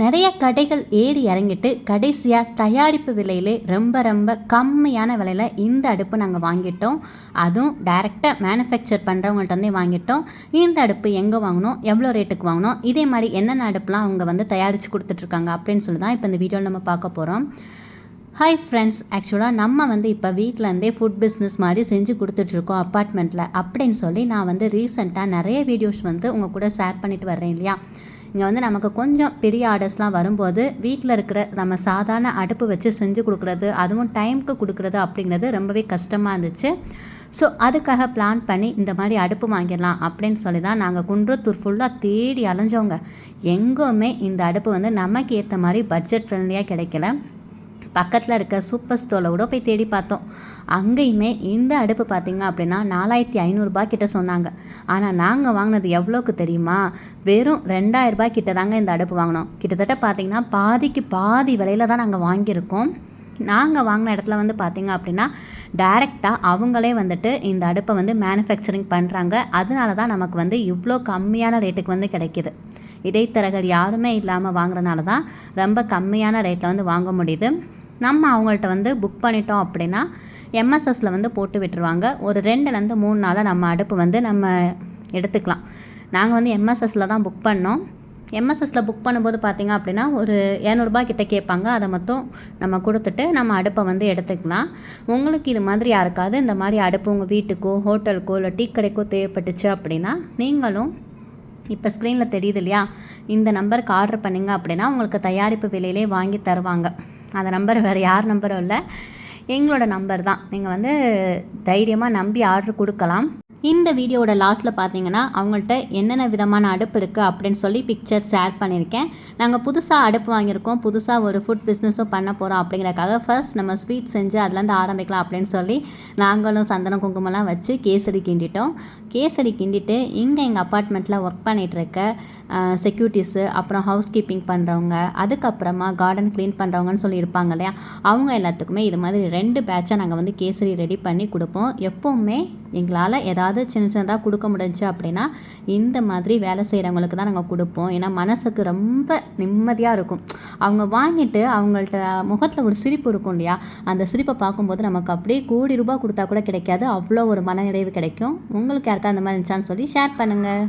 நிறைய கடைகள் ஏறி இறங்கிட்டு கடைசியாக தயாரிப்பு விலையிலே ரொம்ப ரொம்ப கம்மியான விலையில் இந்த அடுப்பு நாங்கள் வாங்கிட்டோம். அதுவும் டைரெக்டாக மேனுஃபேக்சர் பண்ணுறவங்கள்ட்ட வாங்கிட்டோம். இந்த அடுப்பு எங்கே வாங்கினோம்? எவ்வளோ ரேட்டுக்கு வாங்கினோம்? இதே மாதிரி என்னென்ன அடுப்புலாம் அவங்க வந்து தயாரித்து கொடுத்துட்ருக்காங்க அப்படின்னு சொல்லி தான் இப்போ இந்த வீடியோவில் நம்ம பார்க்க போகிறோம் ஹாய் ஃப்ரெண்ட்ஸ் ஆக்சுவலாக நம்ம வந்து இப்போ வீட்டிலேருந்தே ஃபுட் பிஸ்னஸ் மாதிரி செஞ்சு கொடுத்துட்ருக்கோம் அப்பார்ட்மெண்ட்டில் அப்படின்னு சொல்லி நான் வந்து ரீசெண்டாக நிறைய வீடியோஸ் வந்து உங்கள் கூட ஷேர் பண்ணிட்டு வர்றேன் இல்லையா? இங்கே வந்து நமக்கு கொஞ்சம் பெரிய ஆர்டர்ஸ்லாம் வரும்போது வீட்டில் இருக்கிற நம்ம சாதாரண அடுப்பு வச்சு செஞ்சு கொடுக்குறது அதுவும் டைமுக்கு கொடுக்குறது அப்படிங்கிறது ரொம்பவே கஷ்டமாக இருந்துச்சு. ஸோ அதுக்காக பிளான் பண்ணி இந்த மாதிரி அடுப்பு வாங்கிடலாம் அப்படின்னு சொல்லி தான் நாங்கள் குன்றத்தூர் ஃபுல்லாக தேடி அலைஞ்சவங்க எங்கேயுமே இந்த அடுப்பு வந்து நமக்கு ஏற்ற மாதிரி பட்ஜெட் ஃப்ரெண்ட்லியாக கிடைக்கல. பக்கத்தில் இருக்க சூப்பர் ஸ்டோரில் கூட போய் தேடி பார்த்தோம். அங்கேயுமே இந்த அடுப்பு பார்த்திங்க அப்படின்னா நாலாயிரத்தி ஐநூறுரூபா கிட்ட சொன்னாங்க. ஆனால் நாங்கள் வாங்கினது எவ்வளோக்கு தெரியுமா? வெறும் ரெண்டாயிரரூபா கிட்ட தாங்க இந்த அடுப்பு வாங்கினோம். கிட்டத்தட்ட பார்த்திங்கன்னா பாதிக்கு பாதி விலையில் தான் நாங்கள் வாங்கியிருக்கோம். நாங்கள் வாங்கின இடத்துல வந்து பார்த்திங்க அப்படின்னா டைரெக்டாக அவங்களே வந்துட்டு இந்த அடுப்பை வந்து மேனுஃபேக்சரிங் பண்ணுறாங்க அதனால தான் நமக்கு வந்து இவ்வளோ கம்மியான ரேட்டுக்கு வந்து கிடைக்கிது. இடைத்தரகர் யாருமே இல்லாமல் வாங்குறதுனால தான் ரொம்ப கம்மியான ரேட்டில் வந்து வாங்க முடியுது. நம்ம அவங்கள்ட்ட வந்து புக் பண்ணிட்டோம் அப்படின்னா எம்எஸ்எஸில் வந்து போட்டு விட்டுருவாங்க. ஒரு ரெண்டுலேருந்து மூணு நாளாக நம்ம அடுப்பு வந்து நம்ம எடுத்துக்கலாம். நாங்கள் வந்து எம்எஸ்எஸில் தான் புக் பண்ணோம். எம்எஸ்எஸில் புக் பண்ணும்போது பார்த்திங்க அப்படின்னா ஒரு இரநூறுபா கிட்ட கேட்பாங்க. அதை மட்டும் நம்ம கொடுத்துட்டு நம்ம அடுப்பை வந்து எடுத்துக்கலாம். உங்களுக்கு இது மாதிரி யாருக்காவது இந்த மாதிரி அடுப்பு உங்கள் வீட்டுக்கோ ஹோட்டலுக்கோ இல்லை டீ கடைக்கோ தேவைப்பட்டுச்சு அப்படின்னா நீங்களும் இப்போ ஸ்க்ரீனில் தெரியுது இல்லையா? இந்த நம்பருக்கு ஆர்டர் பண்ணிங்க அப்படின்னா உங்களுக்கு தயாரிப்பு விலையிலே வாங்கி தருவாங்க. அந்த நம்பர் வேறு யார் நம்பரும் இல்லை. எங்களோடய நம்பர் தான். நீங்கள் வந்து தைரியமாக நம்பி ஆர்ட்ரு கொடுக்கலாம். இந்த வீடியோவோட லாஸ்ட்டில் பார்த்தீங்கன்னா அவங்கள்ட்ட என்னென்ன விதமான அடுப்பு இருக்குது அப்படின்னு சொல்லி பிக்சர் ஷேர் பண்ணியிருக்கேன். நாங்கள் புதுசாக அடுப்பு வாங்கியிருக்கோம். புதுசாக ஒரு ஃபுட் பிஸ்னஸும் பண்ண போகிறோம் அப்படிங்கிறக்காக ஃபர்ஸ்ட் நம்ம ஸ்வீட் செஞ்சு அதுலேருந்து ஆரம்பிக்கலாம் அப்படின்னு சொல்லி நாங்களும் சந்தனம் குங்குமம்லாம் வச்சு கேசரி கிண்டிட்டோம். கேசரி கிண்டிட்டு இங்கே எங்கள் அப்பார்ட்மெண்ட்டில் ஒர்க் பண்ணிகிட்ருக்க செக்யூரிட்டிஸு அப்புறம் ஹவுஸ் கீப்பிங் பண்ணுறவங்க அதுக்கப்புறமா கார்டன் க்ளீன் பண்ணுறவங்கன்னு சொல்லி இருப்பாங்க இல்லையா? அவங்க எல்லாத்துக்குமே இது மாதிரி ரெண்டு பேட்சாக நாங்கள் வந்து கேசரி ரெடி பண்ணி கொடுப்போம். எப்போவுமே எங்களால் ஏதாவது சின்ன சின்னதாக கொடுக்க முடிஞ்சு அப்படின்னா இந்த மாதிரி வேலை செய்கிறவங்களுக்கு தான் நாங்கள் கொடுப்போம். ஏன்னா மனசுக்கு ரொம்ப நிம்மதியாக இருக்கும். அவங்க வாங்கிட்டு அவங்கள்ட்ட முகத்தில் ஒரு சிரிப்பு இருக்கும் இல்லையா? அந்த சிரிப்பை பார்க்கும்போது நமக்கு அப்படியே கோடி ரூபாய் கொடுத்தா கூட கிடைக்காது. அவ்வளோ ஒரு மன நிறைவு கிடைக்கும். உங்களுக்கு யாருக்கா அந்த மாதிரி இருந்துச்சான்னு சொல்லி ஷேர் பண்ணுங்கள்